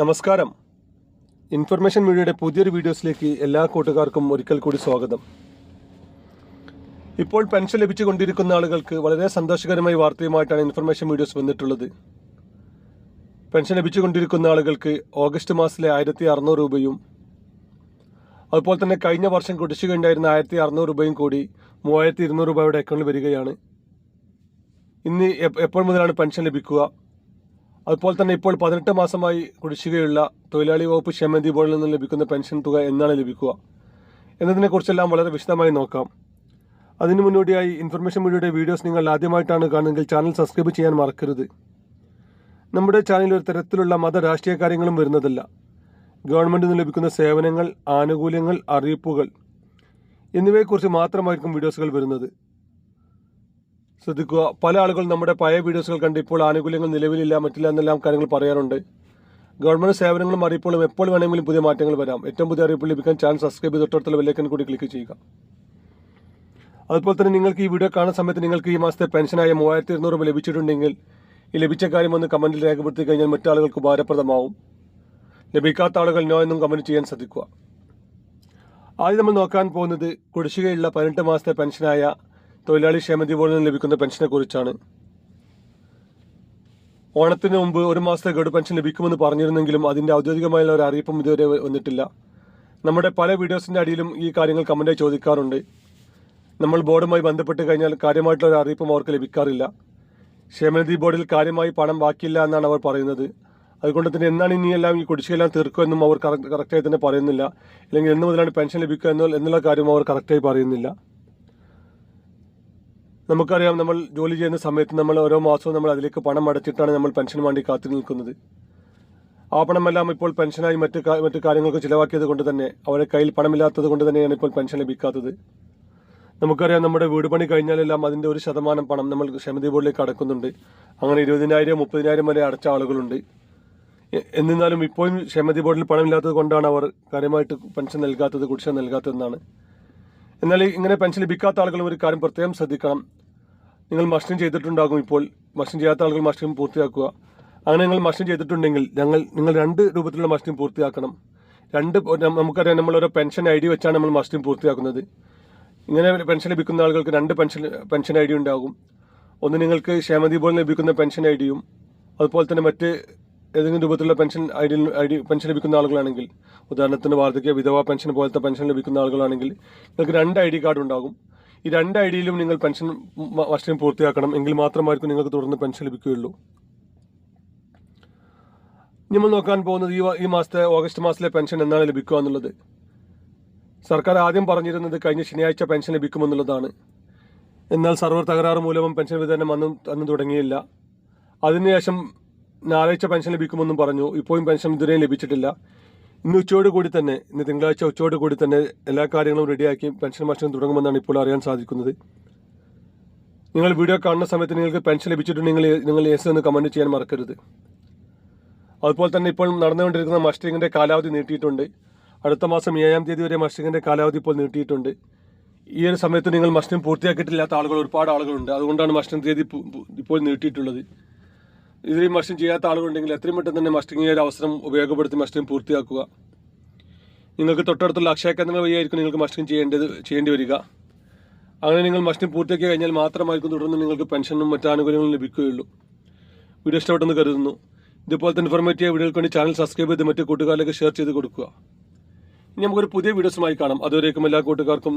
നമസ്കാരം. ഇൻഫർമേഷൻ മീഡിയയുടെ പുതിയൊരു വീഡിയോസിലേക്ക് എല്ലാ കൂട്ടുകാർക്കും ഒരിക്കൽ കൂടി സ്വാഗതം. ഇപ്പോൾ പെൻഷൻ ലഭിച്ചുകൊണ്ടിരിക്കുന്ന ആളുകൾക്ക് വളരെ സന്തോഷകരമായ വാർത്തയുമായിട്ടാണ് ഇൻഫർമേഷൻ വീഡിയോസ് വന്നിട്ടുള്ളത്. പെൻഷൻ ലഭിച്ചുകൊണ്ടിരിക്കുന്ന ആളുകൾക്ക് ഓഗസ്റ്റ് മാസത്തിലെ ആയിരത്തി അറുന്നൂറ് രൂപയും അതുപോലെ തന്നെ കഴിഞ്ഞ വർഷം കുടിശ്ശികയുണ്ടായിരുന്ന ആയിരത്തി അറുന്നൂറ് രൂപയും കൂടി മൂവായിരത്തി ഇരുന്നൂറ് രൂപയുടെ അക്കൗണ്ടിൽ വരികയാണ്. ഇന്ന് എപ്പോൾ മുതലാണ് പെൻഷൻ ലഭിക്കുക? അതുപോലെ തന്നെ ഇപ്പോൾ പതിനെട്ട് മാസമായി കുടിശ്ശികയുള്ള തൊഴിലാളി വകുപ്പ് ക്ഷേമനിധി ബോർഡിൽ നിന്ന് ലഭിക്കുന്ന പെൻഷൻ തുക എന്നാണ് ലഭിക്കുക. എന്നതിനെക്കുറിച്ചെല്ലാം വളരെ വിശദമായി നോക്കാം. അതിനു മുന്നോടിയായി ഇൻഫർമേഷൻ മീഡിയയുടെ വീഡിയോസ് നിങ്ങൾ ആദ്യമായിട്ടാണ് കാണുന്നതെങ്കിൽ ചാനൽ സബ്സ്ക്രൈബ് ചെയ്യാൻ മറക്കരുത്. നമ്മുടെ ചാനലിൽ ഒരു തരത്തിലുള്ള മത രാഷ്ട്രീയ കാര്യങ്ങളും വരുന്നതല്ല. ഗവൺമെന്റിൽ നിന്ന് ലഭിക്കുന്ന സേവനങ്ങൾ ആനുകൂല്യങ്ങൾ അറിയിപ്പുകൾ എന്നിവയെക്കുറിച്ച് മാത്രമായിരിക്കും വീഡിയോസുകൾ വരുന്നത്. ശ്രദ്ധിക്കുക. പല ആളുകൾ നമ്മുടെ പഴയ വീഡിയോസുകൾ കണ്ട് ഇപ്പോൾ ആനുകൂല്യങ്ങൾ നിലവിലില്ല മറ്റില്ല എന്നെല്ലാം കാര്യങ്ങൾ പറയാറുണ്ട്. ഗവൺമെന്റ് സേവനങ്ങളും അറിയിപ്പുകളും എപ്പോൾ വേണമെങ്കിലും പുതിയ മാറ്റങ്ങൾ വരാം. ഏറ്റവും പുതിയ അറിയിപ്പ് ലഭിക്കാൻ ചാനൽ സബ്സ്ക്രൈബ് ചെയ്ത് തൊട്ടടുത്തുള്ള വെല്ലേക്കൻ കൂടി ക്ലിക്ക് ചെയ്യുക. അതുപോലെ തന്നെ നിങ്ങൾക്ക് ഈ വീഡിയോ കാണുന്ന സമയത്ത് നിങ്ങൾക്ക് ഈ മാസത്തെ പെൻഷനായ മൂവായിരത്തി ഇരുന്നൂറ് രൂപ ലഭിച്ചിട്ടുണ്ടെങ്കിൽ ഈ ലഭിച്ച കാര്യം ഒന്ന് കമന്റിൽ രേഖപ്പെടുത്തി കഴിഞ്ഞാൽ മറ്റു ആളുകൾക്ക് ഉപകാരപ്രദമാവും. ലഭിക്കാത്ത ആളുകൾ നോ എന്നും കമന്റ് ചെയ്യാൻ ശ്രദ്ധിക്കുക. ആദ്യം നമ്മൾ നോക്കാൻ പോകുന്നത് കുടിശ്ശികയുള്ള പതിനെട്ട് മാസത്തെ പെൻഷനായ തൊഴിലാളി ക്ഷേമനിധി ബോർഡിൽ നിന്ന് ലഭിക്കുന്ന പെൻഷനെ കുറിച്ചാണ്. ഓണത്തിന് മുമ്പ് ഒരു മാസത്തെ ഗഡു പെൻഷൻ ലഭിക്കുമെന്ന് പറഞ്ഞിരുന്നെങ്കിലും അതിന്റെ ഔദ്യോഗികമായ ഒരു അറിയിപ്പും ഇതുവരെ വന്നിട്ടില്ല. നമ്മുടെ പല വീഡിയോസിന്റെ അടിയിലും ഈ കാര്യങ്ങൾ കമന്റായി ചോദിക്കാറുണ്ട്. നമ്മൾ ബോർഡുമായി ബന്ധപ്പെട്ട് കഴിഞ്ഞാൽ കാര്യമായിട്ടുള്ള ഒരു അറിയിപ്പും അവർക്ക് ലഭിക്കാറില്ല. ക്ഷേമനിധി ബോർഡിൽ കാര്യമായി പണം ബാക്കിയില്ല എന്നാണ് അവർ പറയുന്നത്. അതുകൊണ്ട് തന്നെ എന്നാണ് ഇനിയെല്ലാം ഈ കുടിശ്ശികയെല്ലാം തീർക്കുക എന്നും അവർ കറക്റ്റ് കറക്റ്റായി തന്നെ പറയുന്നില്ല. അല്ലെങ്കിൽ എന്ന് മുതലാണ് പെൻഷൻ ലഭിക്കുക എന്നുള്ള കാര്യവും അവർ കറക്റ്റായി പറയുന്നില്ല. നമുക്കറിയാം നമ്മൾ ജോലി ചെയ്യുന്ന സമയത്ത് നമ്മൾ ഓരോ മാസവും നമ്മൾ അതിലേക്ക് പണം അടച്ചിട്ടാണ് നമ്മൾ പെൻഷന് വേണ്ടി കാത്തു നിൽക്കുന്നത്. ആ പണമെല്ലാം ഇപ്പോൾ പെൻഷനായി മറ്റ് മറ്റു കാര്യങ്ങൾക്ക് ചിലവാക്കിയത് കൊണ്ട് തന്നെ അവരുടെ കയ്യിൽ പണമില്ലാത്തത് കൊണ്ട് തന്നെയാണ് ഇപ്പോൾ പെൻഷൻ ലഭിക്കാത്തത്. നമുക്കറിയാം നമ്മുടെ വീട് പണി കഴിഞ്ഞാലെല്ലാം അതിന്റെ ഒരു ശതമാനം പണം നമ്മൾ ക്ഷമതി ബോർഡിലേക്ക് അടക്കുന്നുണ്ട്. അങ്ങനെ ഇരുപതിനായിരം മുപ്പതിനായിരം വരെ അടച്ച ആളുകളുണ്ട്. എന്നിരുന്നാലും ഇപ്പോഴും ക്ഷമതി ബോർഡിൽ പണമില്ലാത്തത് കൊണ്ടാണ് അവർ കാര്യമായിട്ട് പെൻഷൻ നൽകാത്തത് കുടിശ്ശിക നൽകാത്തതെന്നാണ് എന്നാൽ ഇങ്ങനെ പെൻഷൻ ലഭിക്കാത്ത ആളുകൾ ഒരു കാര്യം പ്രത്യേകം ശ്രദ്ധിക്കണം. നിങ്ങൾ മസ്റ്ററിങ് ചെയ്തിട്ടുണ്ടാകും ഇപ്പോൾ. മസ്റ്ററിങ് ചെയ്യാത്ത ആളുകൾ മസ്റ്ററിങ് പൂർത്തിയാക്കുക. അങ്ങനെ നിങ്ങൾ മസ്റ്ററിങ് ചെയ്തിട്ടുണ്ടെങ്കിൽ ഞങ്ങൾ നിങ്ങൾ രണ്ട് രൂപത്തിലുള്ള മസ്റ്ററിങ് പൂർത്തിയാക്കണം. രണ്ട് നമുക്കറിയാം നമ്മൾ ഓരോ പെൻഷൻ ഐ ഡി വെച്ചാണ് നമ്മൾ മസ്റ്ററിങ് പൂർത്തിയാക്കുന്നത്. ഇങ്ങനെ പെൻഷൻ ലഭിക്കുന്ന ആളുകൾക്ക് രണ്ട് പെൻഷൻ പെൻഷൻ ഐ ഡി ഉണ്ടാകും. ഒന്ന് നിങ്ങൾക്ക് ക്ഷേമതി പോലെ ലഭിക്കുന്ന പെൻഷൻ ഐ ഡിയും അതുപോലെ തന്നെ മറ്റ് ഏതെങ്കിലും രൂപത്തിലുള്ള pension I D I D pension ലഭിക്കുന്ന ആളുകളാണെങ്കിൽ ഉദാഹരണത്തിന് വാർദ്ധക്യ വിധവാ പെൻഷൻ പോലത്തെ പെൻഷൻ ലഭിക്കുന്ന ആളുകളാണെങ്കിൽ നിങ്ങൾക്ക് രണ്ട് ഐ ഡി കാർഡ് ഉണ്ടാകും. ഈ രണ്ട് ഐ ഡിയിലും നിങ്ങൾ പെൻഷൻ വർഷം പൂർത്തിയാക്കണം. എങ്കിൽ മാത്രമായിരിക്കും നിങ്ങൾക്ക് തുടർന്ന് പെൻഷൻ ലഭിക്കുകയുള്ളൂ. നമ്മൾ നോക്കാൻ പോകുന്നത് ഈ ഈ മാസത്തെ ഓഗസ്റ്റ് മാസത്തിലെ പെൻഷൻ എന്നാണ് ലഭിക്കുക എന്നുള്ളത്. സർക്കാർ ആദ്യം പറഞ്ഞിരുന്നത് കഴിഞ്ഞ ശനിയാഴ്ച പെൻഷൻ ലഭിക്കുമെന്നുള്ളതാണ്. എന്നാൽ സർവർ തകരാറ് മൂലവും പെൻഷൻ വിതരണം അന്നും അന്ന് തുടങ്ങിയില്ല. അതിനുശേഷം ഞായറാഴ്ച പെൻഷൻ ലഭിക്കുമെന്നും പറഞ്ഞു. ഇപ്പോഴും പെൻഷൻ ഇതുവരെയും ലഭിച്ചിട്ടില്ല. ഇന്ന് ഉച്ചയോട് കൂടി തന്നെ ഇന്ന് തിങ്കളാഴ്ച ഉച്ചയോട് കൂടി തന്നെ എല്ലാ കാര്യങ്ങളും റെഡിയാക്കി പെൻഷൻ ഭക്ഷണം തുടങ്ങുമെന്നാണ് ഇപ്പോൾ അറിയാൻ സാധിക്കുന്നത്. നിങ്ങൾ വീഡിയോ കാണുന്ന സമയത്ത് നിങ്ങൾക്ക് പെൻഷൻ ലഭിച്ചിട്ടുണ്ടെങ്കിൽ നിങ്ങൾ എസ് എന്ന് കമന്റ് ചെയ്യാൻ മറക്കരുത്. അതുപോലെ തന്നെ ഇപ്പോൾ നടന്നുകൊണ്ടിരിക്കുന്ന മസ്റ്ററിങ്ങിന്റെ കാലാവധി നീട്ടിയിട്ടുണ്ട്. അടുത്ത മാസം ഏഴാം തീയതി വരെ മസ്റ്ററിങ്ങിന്റെ കാലാവധി ഇപ്പോൾ നീട്ടിയിട്ടുണ്ട്. ഈ ഒരു സമയത്ത് നിങ്ങൾ മസ്റ്ററിങ് പൂർത്തിയാക്കിയിട്ടില്ലാത്ത ആളുകൾ ഒരുപാട് ആളുകളുണ്ട്. അതുകൊണ്ടാണ് മസ്റ്ററിങ് തീയതി ഇപ്പോൾ നീട്ടിയിട്ടുള്ളത്. ഇതിൽ മസ്റ്ററിങ് ചെയ്യാത്ത ആളുകളുണ്ടെങ്കിൽ എത്രയും പെട്ടെന്ന് തന്നെ മസ്റ്ററിങ് ഒരു അവസരം ഉപയോഗപ്പെടുത്തി മസ്റ്ററിങ് പൂർത്തിയാക്കുക. നിങ്ങൾക്ക് തൊട്ടടുത്തുള്ള അക്ഷയ കേന്ദ്രങ്ങൾ വഴിയായിരിക്കും നിങ്ങൾക്ക് മസ്റ്ററിങ് ചെയ്യേണ്ടത് ചെയ്യേണ്ടി വരിക. അങ്ങനെ നിങ്ങൾ മസ്റ്ററിങ് പൂർത്തിയാക്കി കഴിഞ്ഞാൽ മാത്രമായിരിക്കും തുടർന്ന് നിങ്ങൾക്ക് പെൻഷനും മറ്റു ആനുകൂല്യങ്ങളും ലഭിക്കുകയുള്ളൂ. വീഡിയോ ഇഷ്ടപ്പെട്ടെന്ന് കരുതുന്നു. ഇതുപോലത്തെ ഇൻഫോർമേറ്റീവ് വീഡിയോകൾക്ക് വേണ്ടി ചാനൽ സബ്സ്ക്രൈബ് ചെയ്ത് മറ്റു കൂട്ടുകാരിലേക്ക് ഷെയർ ചെയ്ത് കൊടുക്കുക. ഇനി നമുക്കൊരു പുതിയ വീഡിയോസുമായി കാണാം. അതുവരേക്കും എല്ലാ കൂട്ടുകാർക്കും